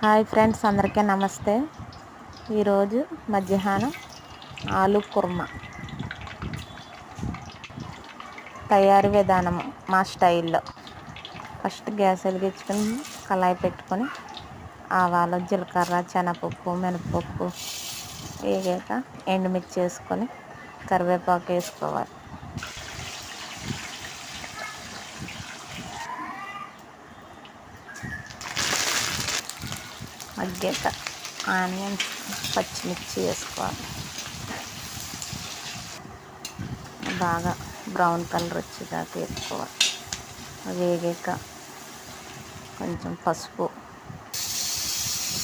Hi friends అందరికీ నమస్తే. ఈరోజు మధ్యాహ్నం ఆలు కుర్మా. తయారీ విధానము మా స్టైల్లో. ఫస్ట్ గ్యాస్ వెలిగించుకొని కళాయి పెట్టుకొని ఆవాలు జీలకర్ర శనగపప్పు మినపప్పు వేగాక ఎండుమిర్చి వేసుకొని కరివేపాకు వేసుకోవాలి. మగ్గాక ఆనియన్స్ పచ్చిమిర్చి వేసుకోవాలి. బాగా బ్రౌన్ కలర్ వచ్చేదాకా వేసుకోవాలి. వేగాక కొంచెం పసుపు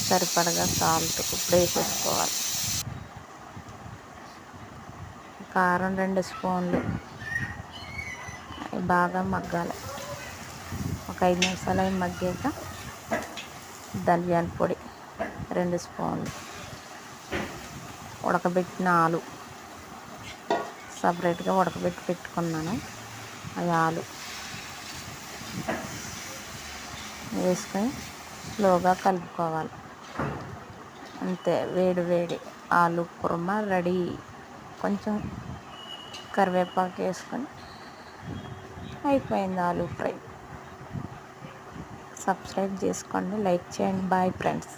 సరిపడగా సాల్ట్ ఇప్పుడు వేసేసుకోవాలి. కారం రెండు స్పూన్లు బాగా మగ్గాలి. ఒక ఐదు నిమిషాలు అవి మగ్గాక ధనియాల పొడి రెండు స్పూన్లు ఉడకబెట్టిన ఆలు. సపరేట్గా ఉడకబెట్టి పెట్టుకున్నాను. అవి ఆలు వేసుకొని స్లోగా కలుపుకోవాలి. అంతే వేడి వేడి ఆలు కుర్మా రెడీ. కొంచెం కరివేపాకు వేసుకొని అయిపోయింది ఆలు ఫ్రై. సబ్స్క్రైబ్ చేసుకోండి లైక్ చేయండి. Bye friends.